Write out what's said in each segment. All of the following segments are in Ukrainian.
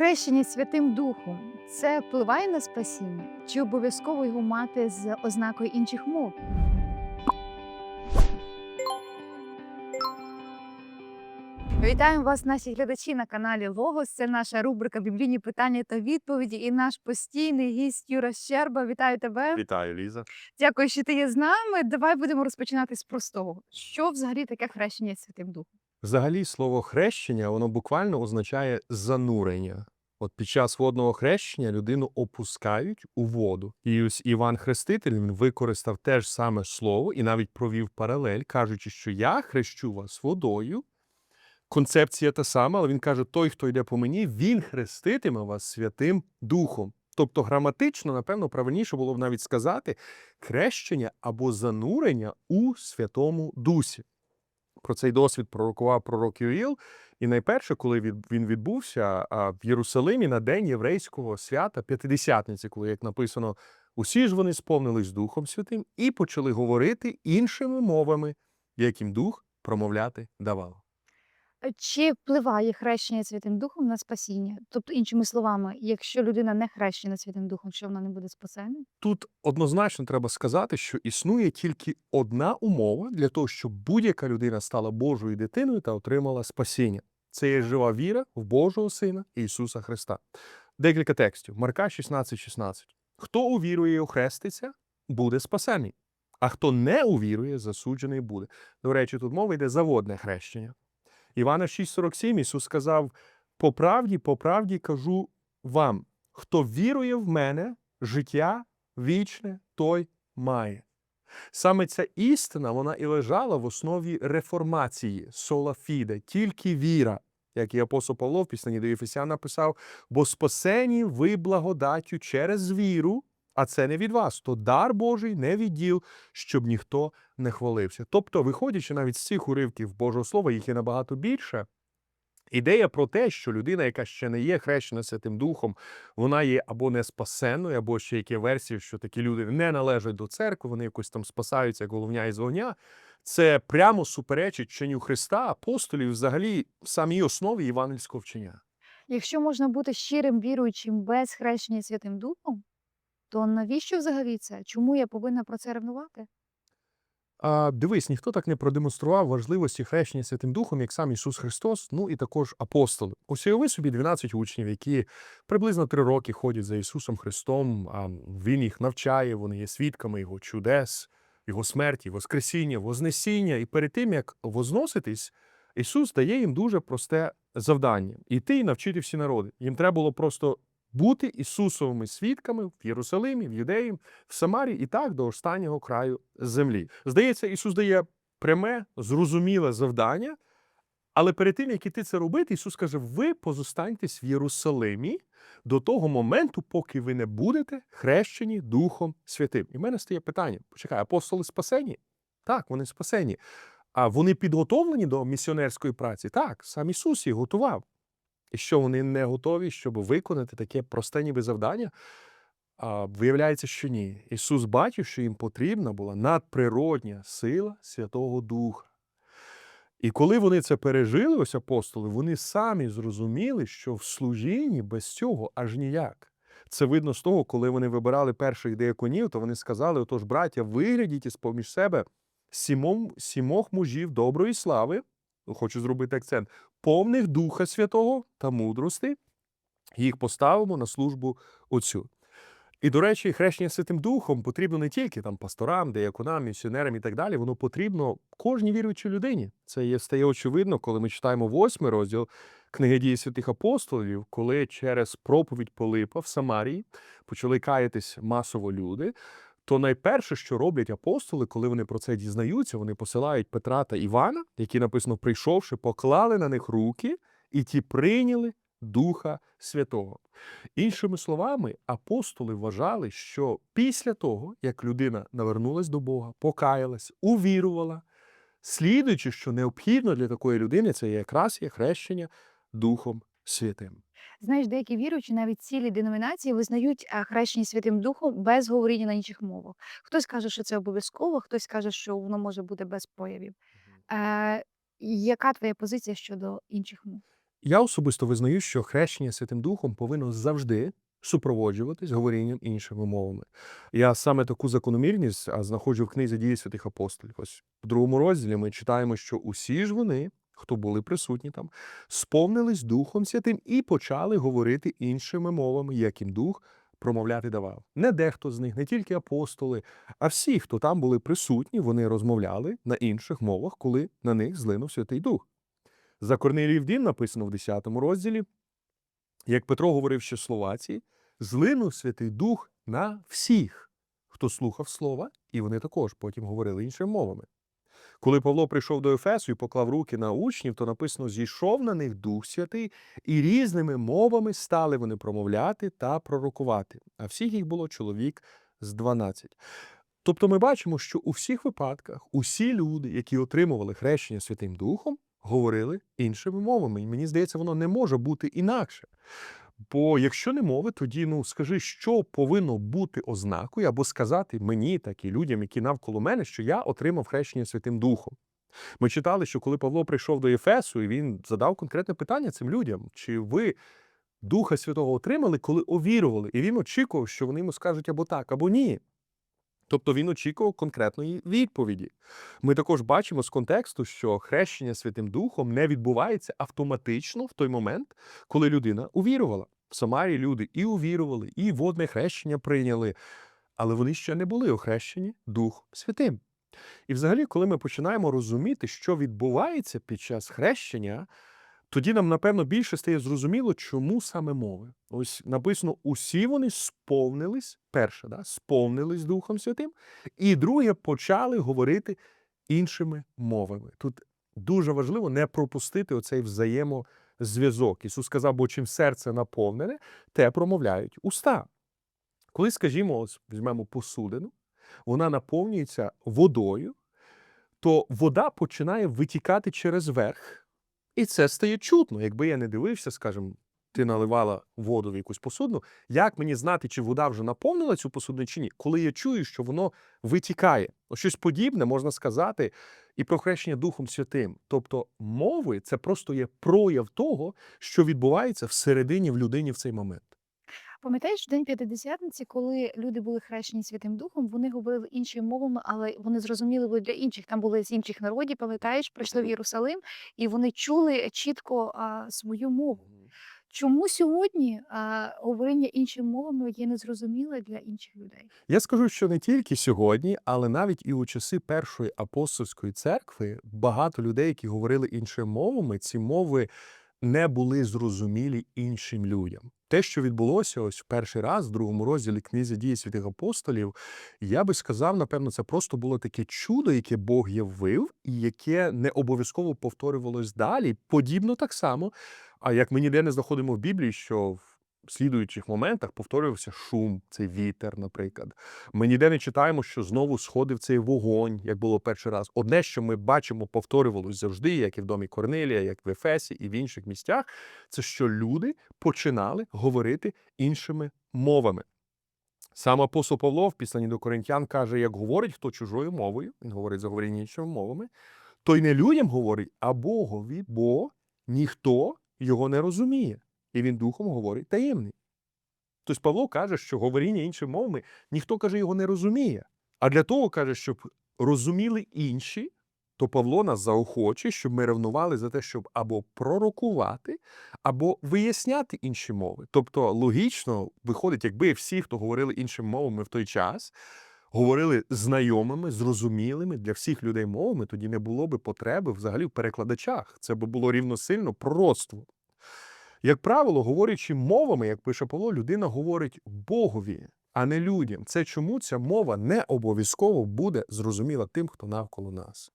Хрещення Святим Духом це впливає на спасіння? Чи обов'язково його мати з ознакою інших мов? Вітаємо вас, наші глядачі на каналі Логос. Це наша рубрика Біблійні питання та відповіді. І наш постійний гість Юра Щерба. Вітаю тебе. Вітаю, Ліза. Дякую, що ти є з нами. Давай будемо розпочинати з простого. Що взагалі таке хрещення Святим Духом? Взагалі, слово хрещення воно буквально означає занурення. От під час водного хрещення людину опускають у воду. І ось Іван Хреститель він використав те ж саме слово і навіть провів паралель, кажучи, що я хрещу вас водою. Концепція та сама, але він каже: той, хто йде по мені, він хреститиме вас Святим Духом. Тобто граматично, напевно, правильніше було б навіть сказати хрещення або занурення у Святому Дусі. Про цей досвід пророкував пророк Юїл. І найперше, коли він відбувся в Єрусалимі на день єврейського свята П'ятидесятниці, коли, як написано, усі ж вони сповнились Духом Святим і почали говорити іншими мовами, яким Дух промовляти давав. Чи впливає хрещення Святим Духом на спасіння? Тобто, іншими словами, якщо людина не хрещена Святим Духом, що вона не буде спасена? Тут однозначно треба сказати, що існує тільки одна умова для того, щоб будь-яка людина стала Божою дитиною та отримала спасіння. Це є жива віра в Божого Сина Ісуса Христа. Декілька текстів. Марка 16,16. 16. Хто увірує і охреститься, буде спасений. А хто не увірує, засуджений буде. До речі, тут мова йде за водне хрещення. Івана 6,47 Ісус сказав: по правді, по правді кажу вам, хто вірує в мене, життя вічне той має. Саме ця істина вона і лежала в основі реформації сола фіде, тільки віра, як і апостол Павло в пісні до Єфесян написав: бо спасені ви благодаттю через віру, а це не від вас, то дар Божий не відділ, щоб ніхто не хвалився. Тобто, виходячи навіть з цих уривків Божого Слова, їх є набагато більше. Ідея про те, що людина, яка ще не є хрещена Святим Духом, вона є або не спасенною, або ще які версії, що такі люди не належать до церкви, вони якось там спасаються як головня із вогня. Це прямо суперечить вченню Христа, апостолів, взагалі самій основі євангельського вчення. Якщо можна бути щирим віруючим без хрещення Святим Духом, то навіщо взагалі це? Чому я повинна про це ревнувати? А, дивись, ніхто так не продемонстрував важливості хрещення Святим Духом, як сам Ісус Христос, ну і також апостоли. Ось уяви собі 12 учнів, які приблизно три роки ходять за Ісусом Христом, а Він їх навчає, вони є свідками Його чудес, Його смерті, Воскресіння, Вознесіння. І перед тим, як возноситись, Ісус дає їм дуже просте завдання іти і навчити всі народи. Їм треба було просто бути Ісусовими свідками в Єрусалимі, в Юдеї, в Самарі і так до останнього краю землі. Здається, Ісус дає пряме, зрозуміле завдання, але перед тим, як іти це робити, Ісус каже: ви позостаньтесь в Єрусалимі до того моменту, поки ви не будете хрещені Духом Святим. І в мене стає питання: почекай, апостоли спасені? Так, вони спасені. А вони підготовлені до місіонерської праці? Так, сам Ісус їх готував. І що вони не готові, щоб виконати таке просте ніби завдання? А виявляється, що ні. Ісус бачив, що їм потрібна була надприродня сила Святого Духа. І коли вони це пережили, ось апостоли, вони самі зрозуміли, що в служінні без цього аж ніяк. Це видно з того, коли вони вибирали перших деяконів, то вони сказали: отож, браття, виглядіть із поміж себе сімох мужів доброї слави, хочу зробити акцент, повних Духа Святого та мудрости, їх поставимо на службу Отцю. І, до речі, хрещення Святим Духом потрібно не тільки там пасторам, деяконам, місіонерам і так далі. Воно потрібно кожній віруючій людині. Це є стає очевидно, коли ми читаємо восьмий розділ книги дії святих апостолів, коли через проповідь Пилипа в Самарії почали каятись масово люди. То найперше, що роблять апостоли, коли вони про це дізнаються, вони посилають Петра та Івана, які написано, прийшовши, поклали на них руки, і ті прийняли Духа Святого. Іншими словами, апостоли вважали, що після того, як людина навернулась до Бога, покаялась, увірувала, слідуючи, що необхідно для такої людини, це якраз є хрещення Духом Святим. Знаєш, деякі віруючі, навіть цілі деномінації визнають хрещення Святим Духом без говоріння на інших мовах. Хтось каже, що це обов'язково, хтось каже, що воно може бути без проявів. Е, яка твоя позиція щодо інших мов? Я особисто визнаю, що хрещення Святим Духом повинно завжди супроводжуватись говорінням іншими мовами. Я саме таку закономірність знаходжу в книзі дії святих апостолів. Ось в другому розділі ми читаємо, що усі ж вони, хто були присутні там, сповнились Духом Святим і почали говорити іншими мовами, як їм Дух промовляти давав. Не дехто з них, не тільки апостоли, а всі, хто там були присутні, вони розмовляли на інших мовах, коли на них злинув Святий Дух. За Корниліїв дім написано в 10 розділі, як Петро говорив ще Словації, злинув Святий Дух на всіх, хто слухав слова, і вони також потім говорили іншими мовами. Коли Павло прийшов до Ефесу і поклав руки на учнів, то написано: зійшов на них Дух Святий, і різними мовами стали вони промовляти та пророкувати. А всіх їх було чоловік з 12. Тобто ми бачимо, що у всіх випадках усі люди, які отримували хрещення Святим Духом, говорили іншими мовами. І мені здається, воно не може бути інакше. Бо якщо не мови, тоді ну скажи, що повинно бути ознакою, або сказати мені, так і людям, які навколо мене, що я отримав хрещення Святим Духом. Ми читали, що коли Павло прийшов до Єфесу, і він задав конкретне питання цим людям: чи ви Духа Святого отримали, коли овірували? І він очікував, що вони йому скажуть або так, або ні. Тобто він очікував конкретної відповіді. Ми також бачимо з контексту, що хрещення Святим Духом не відбувається автоматично в той момент, коли людина увірувала. В Самарії люди і увірували, і водне хрещення прийняли, але вони ще не були охрещені Духом Святим. І взагалі, коли ми починаємо розуміти, що відбувається під час хрещення, тоді нам, напевно, більше стає зрозуміло, чому саме мови. Ось написано: усі вони сповнились, перше, да, сповнились Духом Святим, і друге, почали говорити іншими мовами. Тут дуже важливо не пропустити оцей взаємозв'язок. Ісус сказав, бо чим серце наповнене, те промовляють уста. Коли, скажімо, ось візьмемо посудину, вона наповнюється водою, то вода починає витікати через верх. І це стає чутно. Якби я не дивився, скажімо, ти наливала воду в якусь посудну. як мені знати, чи вода вже наповнила цю посудну чи ні, коли я чую, що воно витікає. Ось щось подібне можна сказати і про хрещення Духом Святим. Тобто мови це просто є прояв того, що відбувається всередині в людині в цей момент. Пам'ятаєш, в день п'ятидесятниці, коли люди були хрещені Святим Духом, вони говорили іншими мовами, але вони зрозуміли були для інших. Там були з інших народів, пам'ятаєш, прийшли в Єрусалим, і вони чули чітко а, свою мову. Чому сьогодні а, говорення іншими мовами є незрозуміле для інших людей? Я скажу, що не тільки сьогодні, але навіть і у часи першої апостольської церкви багато людей, які говорили іншими мовами, ці мови не були зрозумілі іншим людям. Те, що відбулося ось в перший раз в другому розділі книзі дії святих апостолів, я би сказав, напевно, це просто було таке чудо, яке Бог явив, і яке не обов'язково повторювалось далі. Подібно так само. А як ми ніде не знаходимо в Біблії, що в слідуючих моментах повторювався шум, цей вітер, наприклад. Ми ніде не читаємо, що знову сходив цей вогонь, як було перший раз. Одне, що ми бачимо, повторювалось завжди, як і в домі Корнелія, як в Ефесі і в інших місцях, це що люди починали говорити іншими мовами. Сам апостол Павло в післанні до Коринтян каже, як говорить хто чужою мовою, він говорить заговорення іншими мовами, то й не людям говорить, а Богові, бо ніхто його не розуміє. І він духом говорить таємний. Тобто Павло каже, що говоріння іншими мовами ніхто каже його не розуміє. А для того каже, щоб розуміли інші, то Павло нас заохочує, щоб ми ревнували за те, щоб або пророкувати, або виясняти інші мови. Тобто, логічно виходить, якби всі, хто говорили іншими мовами в той час, говорили знайомими, зрозумілими для всіх людей мовами, тоді не було би потреби взагалі в перекладачах. Це би було рівносильно пророцтву. Як правило, говорячи мовами, як пише Павло, людина говорить Богові, а не людям. Це чому ця мова не обов'язково буде зрозуміла тим, хто навколо нас.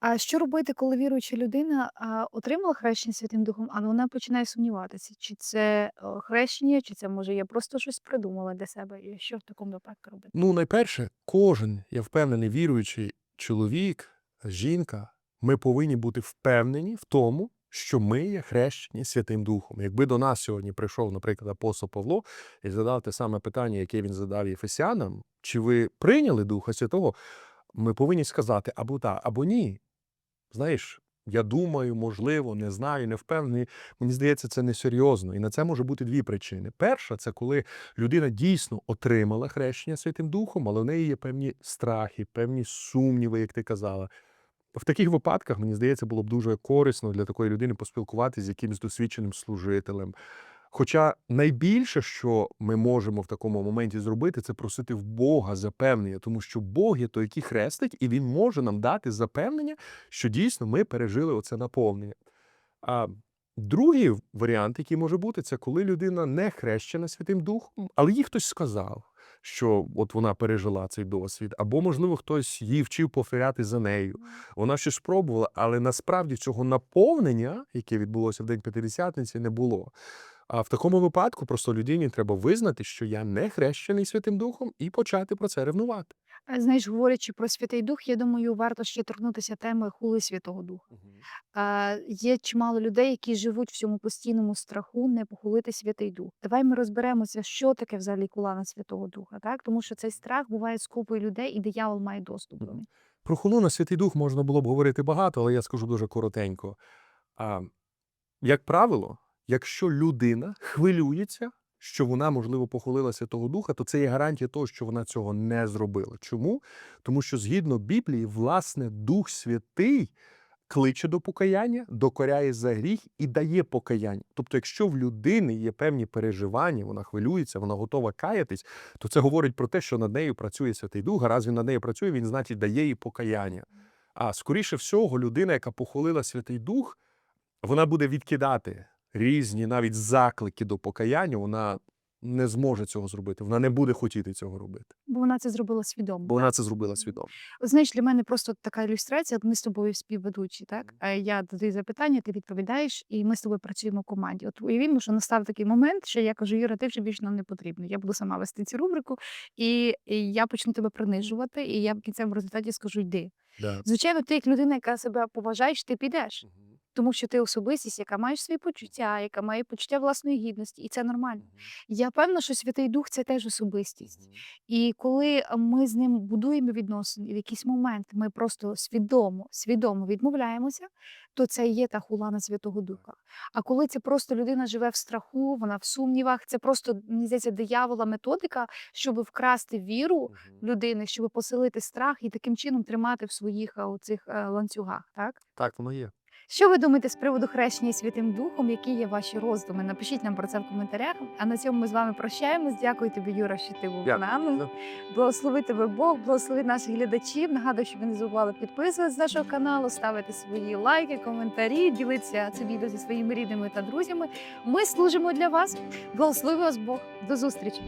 А що робити, коли віруюча людина отримала хрещення Святим Духом, але вона починає сумніватися, чи це хрещення, чи це може я просто щось придумала для себе, і що в такому випадку робити? Ну, найперше, кожен, я впевнений, віруючий чоловік, жінка, ми повинні бути впевнені в тому, що ми є хрещені Святим Духом. Якби до нас сьогодні прийшов, наприклад, апостол Павло і задав те саме питання, яке він задав Єфесянам, чи ви прийняли Духа Святого, ми повинні сказати або так, або ні. Знаєш, Я думаю, можливо, не знаю, не впевнений. Мені здається, це несерйозно. І на це може бути дві причини. Перша це коли людина дійсно отримала хрещення Святим Духом, але в неї є певні страхи, певні сумніви, як ти казала. В таких випадках, мені здається, було б дуже корисно для такої людини поспілкуватися з якимось досвідченим служителем. Хоча найбільше, що ми можемо в такому моменті зробити, це просити в Бога запевнення, тому що Бог є той, який хрестить, і Він може нам дати запевнення, що дійсно ми пережили оце наповнення. А другий варіант, який може бути, це коли людина не хрещена Святим Духом, але їй хтось сказав, що от вона пережила цей досвід, або, можливо, хтось її вчив повторяти за нею. Вона щось спробувала, але насправді цього наповнення, яке відбулося в День П'ятидесятниці, не було. А в такому випадку просто людині треба визнати, що я не хрещений Святим Духом, і почати про це ревнувати. А, Знаєш, говорячи про Святий Дух, я думаю, варто ще торкнутися теми хули Святого Духа. А, Є чимало людей, які живуть в цьому постійному страху не похулити Святий Дух. Давай ми розберемося, що таке взагалі кула на Святого Духа, так? Тому що цей страх буває з купою людей, і диявол має доступ до них. Про хулу на Святий Дух можна було б говорити багато, але я скажу дуже коротенько. А, як правило, якщо людина хвилюється, що вона, можливо, похулила Святого Духа, то це є гарантія того, що вона цього не зробила. Чому? Тому що згідно Біблії, власне, Дух Святий кличе до покаяння, докоряє за гріх і дає покаяння. Тобто, якщо в людини є певні переживання, вона хвилюється, вона готова каятись, то це говорить про те, що над нею працює Святий Дух. А раз він над нею працює, він значить дає їй покаяння. А скоріше всього, людина, яка похвалила Святий Дух, вона буде відкидати різні навіть заклики до покаяння. Вона не зможе цього зробити. Вона не буде хотіти цього робити, Бо вона це зробила свідомо. бо вона це зробила свідомо. Знаєш, для мене просто така ілюстрація. Ми з тобою співведучі, так? Я додаю запитання, ти відповідаєш, і ми з тобою працюємо в команді. От уявімо, що настав такий момент, що я кажу, Юра, ти вже більше нам не потрібно. Я буду сама вести цю рубрику, і, я почну тебе принижувати, і я в кінцевому результаті скажу йди. Да. Звичайно, ти як людина, яка себе поважаєш, ти підеш, тому що ти особистість, яка має свої почуття, яка має почуття власної гідності, і це нормально. Я певна, що Святий Дух це теж особистість. І коли ми з ним будуємо відносини, і в якийсь момент ми просто свідомо, свідомо відмовляємося, то це є та хула на Святого Духа. А коли це просто людина живе в страху, вона в сумнівах, це просто мені здається диявола методика, щоб вкрасти віру людини, щоб поселити страх і таким чином тримати в своїх оцих е, ланцюгах. Так Так, воно є. Що ви думаєте з приводу хрещення Святим Духом? Які є ваші роздуми? Напишіть нам про це в коментарях. А на цьому ми з вами прощаємось. Дякую тобі, Юра, що ти був з нами. Благослови тебе Бог, благослови наших глядачів. Нагадую, щоб ви не забували підписуватися з нашого каналу, ставити свої лайки, коментарі, ділитися це відео зі своїми рідними та друзями. Ми служимо для вас. Благослови вас Бог. До зустрічі!